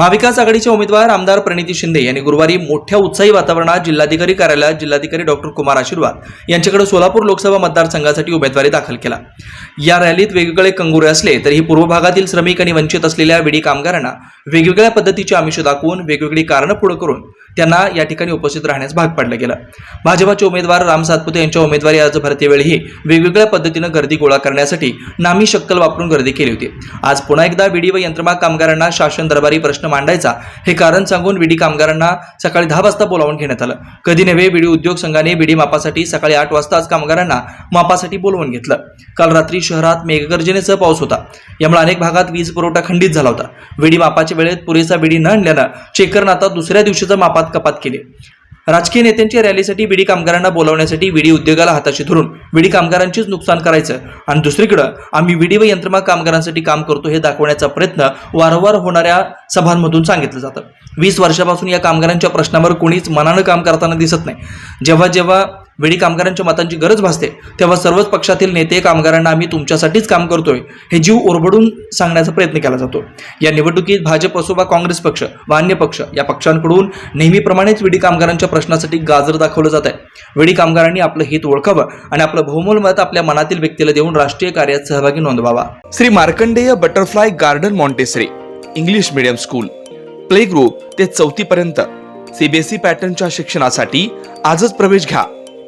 महाविकास आघाडीचे उमेदवार आमदार प्रणिती शिंदे यांनी गुरुवारी मोठ्या उत्साही वातावरणात जिल्हाधिकारी कार्यालयात जिल्हाधिकारी डॉक्टर कुमार आशीर्वाद यांच्याकडे सोलापूर लोकसभा मतदारसंघासाठी उमेदवारी दाखल केला. या रॅलीत वेगवेगळे कंगुरे असले तरीही पूर्व भागातील श्रमिक आणि वंचित असलेल्या विडी कामगारांना वेगवेगळ्या पद्धतीची आमिष दाखवून वेगवेगळी कारणं पुढे करून त्यांना या ठिकाणी उपस्थित राहण्यास भाग पाडलं गेलं. भाजपाचे उमेदवार राम सातपुते यांच्या उमेदवारी अर्ज भरतेवेळीही वेगवेगळ्या पद्धतीनं गर्दी गोळा करण्यासाठी नामी शक्कल वापरून गर्दी केली होती. आज पुन्हा एकदा विडी व यंत्रमाग कामगारांना शासन दरबारी प्रश्न मांडायचा हे कारण सांगून विडी कामगारांना सकाळी दहा वाजता बोलावून घेण्यात आलं. कधी नव्हे विडी उद्योग संघाने विडी मापासाठी सकाळी आठ वाजताच कामगारांना मापासाठी बोलवून घेतलं. काल रात्री शहरात मेघगर्जनेसह पाऊस होता. यामुळे अनेक भागात वीज पुरवठा खंडित झाला होता. विडी मापाच्या वेळेत पुरेसा विडी न आणल्यानं शेखरनं आता दुसऱ्या दिवशीचं मापात कपात केली. राजकीय नेत्यांच्या रॅलीसाठी विडी कामगारांना बोलावण्यासाठी विडी उद्योगाला हाताशी धरून विडी कामगारांचीच नुकसान करायचं आणि दुसरीकडं आम्ही विडी व यंत्रमाग कामगारांसाठी काम करतो हे दाखवण्याचा प्रयत्न वारंवार होणाऱ्या सभांमधून सांगितलं जातं. वीस वर्षापासून या कामगारांच्या प्रश्नावर कोणीच मनानं काम करताना दिसत नाही. जेव्हा जेव्हा वेळी कामगारांच्या मतांची गरज भासते तेव्हा सर्वच पक्षातील नेते कामगारांना आम्ही तुमच्यासाठीच काम करतोय हे जीव ओरबडून सांगण्याचा प्रयत्न केला जातो. या निवडणुकीत भाजप असो वा काँग्रेस पक्ष व अन्य पक्ष या पक्षांकडून नेहमीप्रमाणेच विडी कामगारांच्या प्रश्नासाठी गाजर दाखवलं जात आहे विडी कामगारांनी आपलं हित ओळखावं आणि आपलं बहुमोल मत आपल्या मनातील व्यक्तीला देऊन राष्ट्रीय कार्यात सहभागी नोंदवावा. Shri Markandeya butterfly garden Montessori English medium school. Play group ते चौथी पर्यंत सीबीएसई पॅटर्नच्या शिक्षणासाठी आजच प्रवेश घ्या.